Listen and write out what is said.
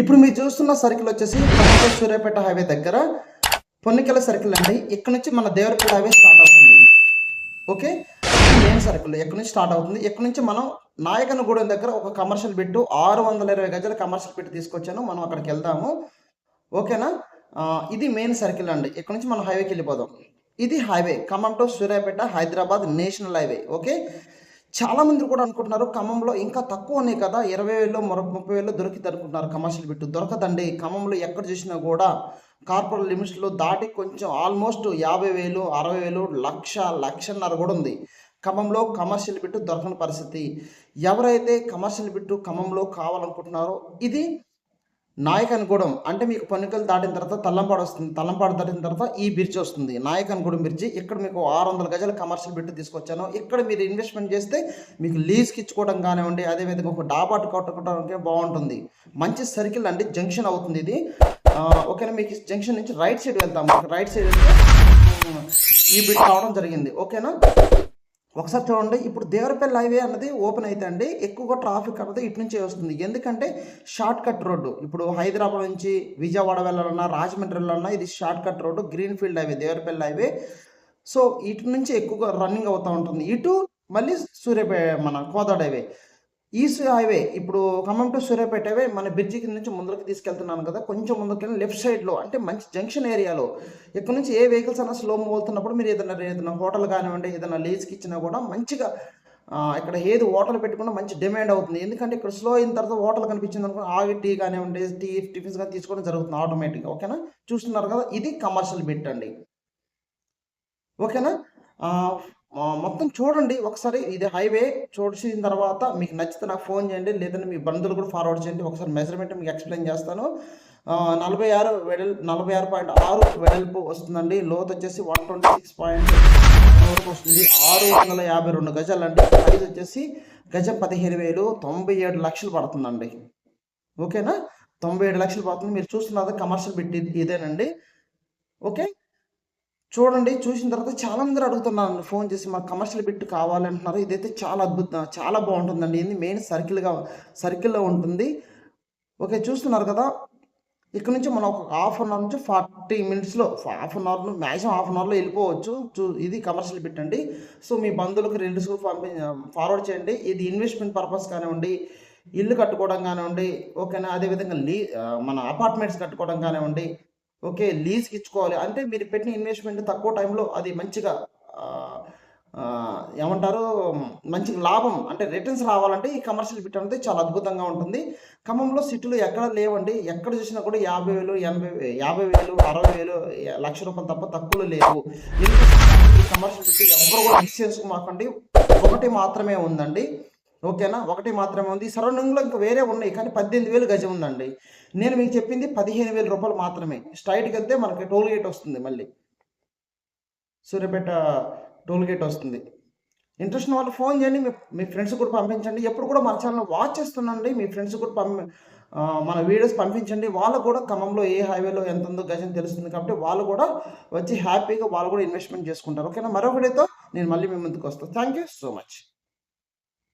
ఇప్పుడు మీరు చూస్తున్న సర్కిల్ వచ్చేసి పొన్నికల సూర్యాపేట హైవే దగ్గర పొన్నికెల సర్కిల్ అండి. ఇక్కడ నుంచి మన దేవరపేట హైవే స్టార్ట్ అవుతుంది. ఓకే? Main circle. ఎక్కడి నుంచి స్టార్ట్ అవుతుంది? ఎక్కడి నుంచి మనం నాయకనగూడెం దగ్గర ఒక కమర్షియల్ బిట్టు ఆరు వందల ఇరవై గజాల కమర్షియల్ బిట్ తీసుకొచ్చాను. మనం అక్కడికి వెళ్దాము. ఓకేనా? ఇది మెయిన్ సర్కిల్ అండి. ఇక్కడ నుంచి మనం హైవేకి వెళ్ళిపోదాం. ఇది highway. Khammam to Suryapet Hyderabad national highway. Okay? చాలా మంది కూడా అనుకుంటున్నారు ఖమ్మంలో ఇంకా తక్కువ ఉన్నాయి కదా ఇరవై వేలు మరొక ముప్పై వేలు దొరికింది అనుకుంటున్నారు కమర్షియల్ బిట్టు. దొరకదండి. ఖమ్మంలో ఎక్కడ చూసినా కూడా కార్పొరేట్ లిమిట్స్లో దాటి కొంచెం ఆల్మోస్ట్ యాభై వేలు అరవై వేలు లక్ష లక్షన్నర కూడా ఉంది. ఖమ్మంలో కమర్షియల్ బిట్టు దొరకని పరిస్థితి. ఎవరైతే కమర్షియల్ బిట్టు ఖమ్మంలో కావాలనుకుంటున్నారో ఇది నాయకన్గూడెం అంటే మీకు పన్నుకలు దాటిన తర్వాత తల్లంపాడు వస్తుంది. తల్లంపాడు దాటిన తర్వాత ఈ బ్రిడ్జ్ వస్తుంది. నాయకనగూడెం బ్రిడ్జ్. ఇక్కడ మీకు ఆరు వందల గజాల కమర్షియల్ బిట్ తీసుకొచ్చాను. ఇక్కడ మీరు ఇన్వెస్ట్మెంట్ చేస్తే మీకు లీజ్కి ఇచ్చుకోవడం కానివ్వండి అదేవిధంగా ఒక డాబాట్ కొట్టుకోవడానికి బాగుంటుంది. మంచి సర్కిల్ అండి. జంక్షన్ అవుతుంది ఇది. ఓకేనా? మీకు జంక్షన్ నుంచి రైట్ సైడ్ వెళ్తాము. రైట్ సైడ్ వెళ్తే ఈ బిట్ రావడం జరిగింది. ఓకేనా? ఒకసారి చూడండి. ఇప్పుడు దేవరపల్లి హైవే అన్నది ఓపెన్ అయితే అండి ఎక్కువగా ట్రాఫిక్ అన్నది ఇటు నుంచే వస్తుంది. ఎందుకంటే షార్ట్ కట్ రోడ్డు. ఇప్పుడు హైదరాబాద్ నుంచి విజయవాడ వెళ్ళాలన్నా రాజమండ్రి వెళ్ళాలన్నా ఇది shortcut road green field highway Devarapalli highway. So ఇటు నుంచి ఎక్కువగా రన్నింగ్ అవుతూ ఉంటుంది. ఇటు మళ్ళీ సూర్యపే మన కోదాడ హైవే. ఈస్ట్ హైవే ఇప్పుడు ఖమ్మం టు సూర్యాపేట హైవే మన బ్రిడ్జి కింద నుంచి ముందరికి తీసుకెళ్తున్నాను కదా కొంచెం ముందుకెళ్ళి లెఫ్ట్ సైడ్లో అంటే మంచి జంక్షన్ ఏరియాలో ఇక్కడ నుంచి ఏ వెహికల్స్ అన్నా స్లో మూవ్ అవుతున్నప్పుడు మీరు ఏదైనా ఏదైనా హోటల్ కానివ్వండి ఏదైనా లేజ్కి ఇచ్చినా కూడా మంచిగా ఇక్కడ ఏది హోటల్ పెట్టుకున్నా మంచి డిమాండ్ అవుతుంది. ఎందుకంటే ఇక్కడ స్లో అయిన తర్వాత హోటల్ కనిపించింది అనుకో ఆగి టీ కానివ్వండి టీ టిఫిన్స్ కానీ తీసుకోవడం జరుగుతుంది ఆటోమేటిక్గా ఓకేనా? చూస్తున్నారు కదా ఇది కమర్షియల్ బిట్ అండి. ఓకేనా? మొత్తం చూడండి ఒకసారి ఇది హైవే చూసిన తర్వాత మీకు నచ్చితే నాకు ఫోన్ చేయండి లేదంటే మీ బంధువులు కూడా ఫార్వర్డ్ చేయండి ఒకసారి మెజర్మెంట్ మీకు ఎక్స్ప్లెయిన్ చేస్తాను. నలభై ఆరు వెడల్ నలభై ఆరు పాయింట్ ఆరు వెడల్పు వస్తుందండి. లోత్ వచ్చేసి వన్ ట్వంటీ సిక్స్ పాయింట్ వరకు వస్తుంది. ఆరు వందల యాభై రెండు గజాలు అండి. ప్రైజ్ వచ్చేసి గజం పదిహేను వేలు. తొంభై ఏడు లక్షలు పడుతుందండి. ఓకేనా? తొంభై ఏడు లక్షలు పడుతుంది. మీరు చూస్తున్నది కమర్షియల్ బిట్ ఇదేనండి. ఓకే? చూడండి చూసిన తర్వాత చాలా మంది అడుగుతున్నారు ఫోన్ చేసి మాకు కమర్షియల్ బిట్ కావాలంటున్నారు ఇదైతే చాలా అద్భుతం చాలా బాగుంటుందండి. ఇది మెయిన్ సర్కిల్గా సర్కిల్లో ఉంటుంది. ఓకే చూస్తున్నారు కదా? ఇక్కడ నుంచి మనం ఒక హాఫ్ అన్ అవర్ నుంచి ఫార్టీ మినిట్స్లో హాఫ్ అన్ అవర్లో మ్యాక్సిమం హాఫ్ అన్ అవర్లో వెళ్ళిపోవచ్చు. చూ ఇది కమర్షియల్ బిట్ అండి. సో మీ బంధువులకు రిలేటివ్స్కి పంపి ఫార్వర్డ్ చేయండి. ఇది ఇన్వెస్ట్మెంట్ పర్పస్ కానివ్వండి ఇల్లు కట్టుకోవడం కానివ్వండి ఓకేనా? అదేవిధంగా లీ మన అపార్ట్మెంట్స్ కట్టుకోవడం కానివ్వండి ఓకే లీజ్కి ఇచ్చుకోవాలి. అంటే మీరు పెట్టిన ఇన్వెస్ట్మెంట్ తక్కువ టైంలో అది మంచిగా ఏమంటారు మంచి లాభం అంటే రిటర్న్స్ రావాలంటే ఈ కమర్షియల్ బిట్ అనేది చాలా అద్భుతంగా ఉంటుంది. ఖమ్మంలో సిట్లు ఎక్కడ లేవండి ఎక్కడ చూసినా కూడా యాభై వేలు ఎనభై యాభై వేలు అరవై వేలు లక్ష రూపాయలు తప్ప తక్కువ లేవు. ఈ కమర్షియల్ బిట్ ఎవరు కూడా మిస్ చేసుకోమాకండి. ఒకటి మాత్రమే ఉందండి. ఓకేనా? ఒకటి మాత్రమే ఉంది. సరౌండింగ్లో ఇంకా వేరే ఉన్నాయి కానీ పద్దెనిమిది వేలు గజం ఉందండి. నేను మీకు చెప్పింది పదిహేను వేల రూపాయలు మాత్రమే. స్ట్రైట్కి వెళ్తే మనకి టోల్ గేట్ వస్తుంది మళ్ళీ. సూర్యపేట టోల్ గేట్ వస్తుంది. ఇంట్రెస్ట్ ఉన్న వాళ్ళు ఫోన్ చేయండి మీ మీ ఫ్రెండ్స్ కూడా పంపించండి. ఎప్పుడు కూడా మన ఛానల్ వాచ్ చేస్తున్నాండి మీ ఫ్రెండ్స్ కూడా పంపి మన వీడియోస్ పంపించండి. వాళ్ళు కూడా ఖమ్మంలో ఏ హైవేలో ఎంత ఉందో గజం తెలుస్తుంది కాబట్టి వాళ్ళు కూడా వచ్చి హ్యాపీగా వాళ్ళు కూడా ఇన్వెస్ట్మెంట్ చేసుకుంటారు. ఓకేనా? మరొకటితో నేను మళ్ళీ మీ ముందుకు వస్తాను థ్యాంక్ యూ సో మచ్.